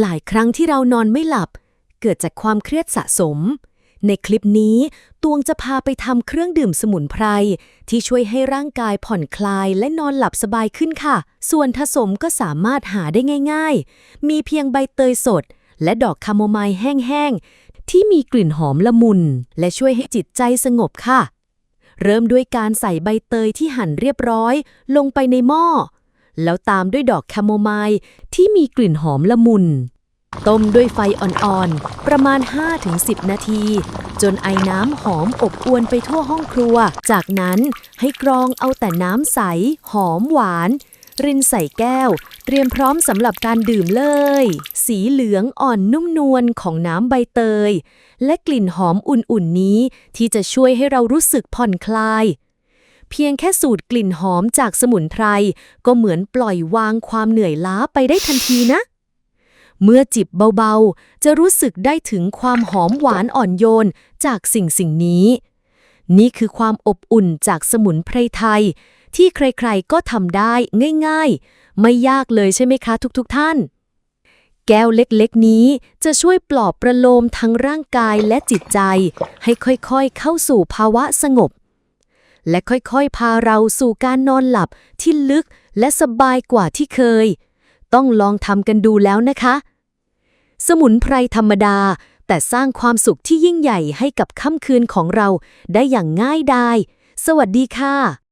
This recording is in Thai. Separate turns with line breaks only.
หลายครั้งที่เรานอนไม่หลับ เกิดจากความเครียดสะสม ในคลิปนี้ตวงจะพาไปทำเครื่องดื่มสมุนไพร ที่ช่วยให้ร่างกายผ่อนคลายและนอนหลับสบายขึ้นค่ะ ส่วนผสมก็สามารถหาได้ง่าย ๆ มีเพียงใบเตยสด และดอกคาโมไมล์แห้งๆ ที่มีกลิ่นหอมละมุน และช่วยให้จิตใจสงบค่ะ เริ่มด้วยการใส่ใบเตยที่หั่นเรียบร้อย ลงไปในหม้อ แล้วตามด้วยดอกแคโมไมล์ที่มีกลิ่นหอมละมุน ต้มด้วยไฟอ่อนๆ ประมาณ 5-10 นาที จนไอน้ำหอมอบอวนไปทั่วห้องครัว จากนั้นให้กรองเอาแต่น้ำใส หอมหวาน รินใส่แก้ว เตรียมพร้อมสำหรับการดื่มเลย สีเหลืองอ่อนนุ่มนวลของน้ำใบเตย และกลิ่นหอมอุ่นๆนี้ ที่จะช่วยให้เรารู้สึกผ่อนคลาย เพียงแค่สูดกลิ่นหอมจากสมุนไพร ก็เหมือนปล่อยวางความเหนื่อยล้าไปได้ทันทีนะ เมื่อจิบเบาๆ จะรู้สึกได้ถึงความหอมหวานอ่อนโยนจากสิ่งสิ่งนี้ นี่คือความอบอุ่นจากสมุนไพรไทย ที่ใครๆก็ทำได้ง่ายๆ ไม่ยากเลยใช่ไหมคะทุกๆท่านแก้วเล็กๆ นี้จะช่วยปลอบประโลมทั้งร่างกายและจิตใจ ให้ค่อยๆ เข้าสู่ภาวะสงบ และค่อยๆ พาเราสู่การนอนหลับที่ลึกและสบายกว่าที่เคย ต้องลองทำกันดูแล้วนะคะ สมุนไพรธรรมดา แต่สร้างความสุขที่ยิ่งใหญ่ให้กับค่ำคืนของเราได้อย่างง่ายดาย สวัสดีค่ะ